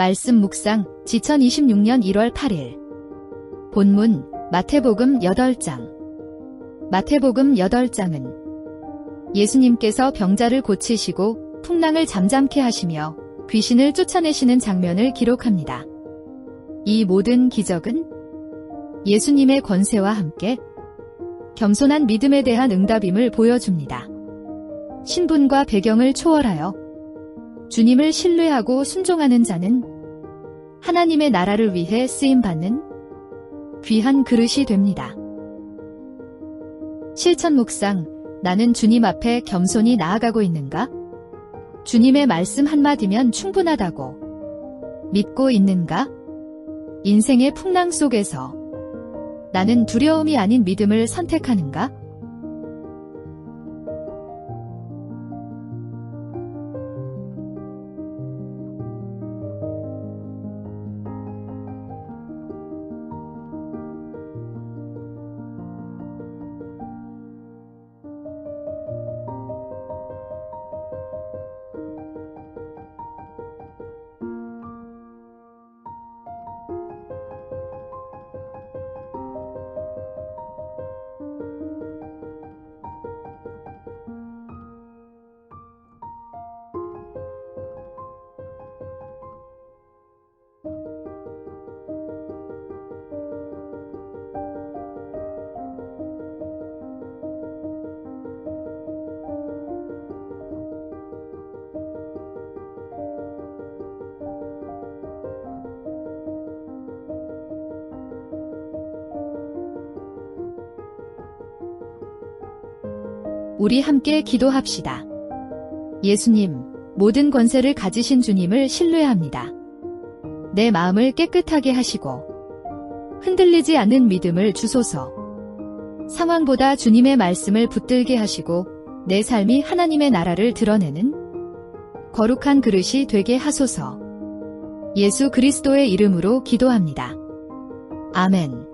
말씀 묵상 2026년 1월 8일 본문 마태복음 8장 마태복음 8장은 예수님께서 병자를 고치시고 풍랑을 잠잠케 하시며 귀신을 쫓아내시는 장면을 기록합니다. 이 모든 기적은 예수님의 권세와 함께 겸손한 믿음에 대한 응답임을 보여줍니다. 신분과 배경을 초월하여 주님을 신뢰하고 순종하는 자는 하나님의 나라를 위해 쓰임받는 귀한 그릇이 됩니다. 실천 묵상, 나는 주님 앞에 겸손히 나아가고 있는가? 주님의 말씀 한마디면 충분하다고 믿고 있는가? 인생의 풍랑 속에서 나는 두려움이 아닌 믿음을 선택하는가? 우리 함께 기도합시다. 예수님, 모든 권세를 가지신 주님을 신뢰합니다. 내 마음을 깨끗하게 하시고 흔들리지 않는 믿음을 주소서. 상황보다 주님의 말씀을 붙들게 하시고 내 삶이 하나님의 나라를 드러내는 거룩한 그릇이 되게 하소서. 예수 그리스도의 이름으로 기도합니다. 아멘.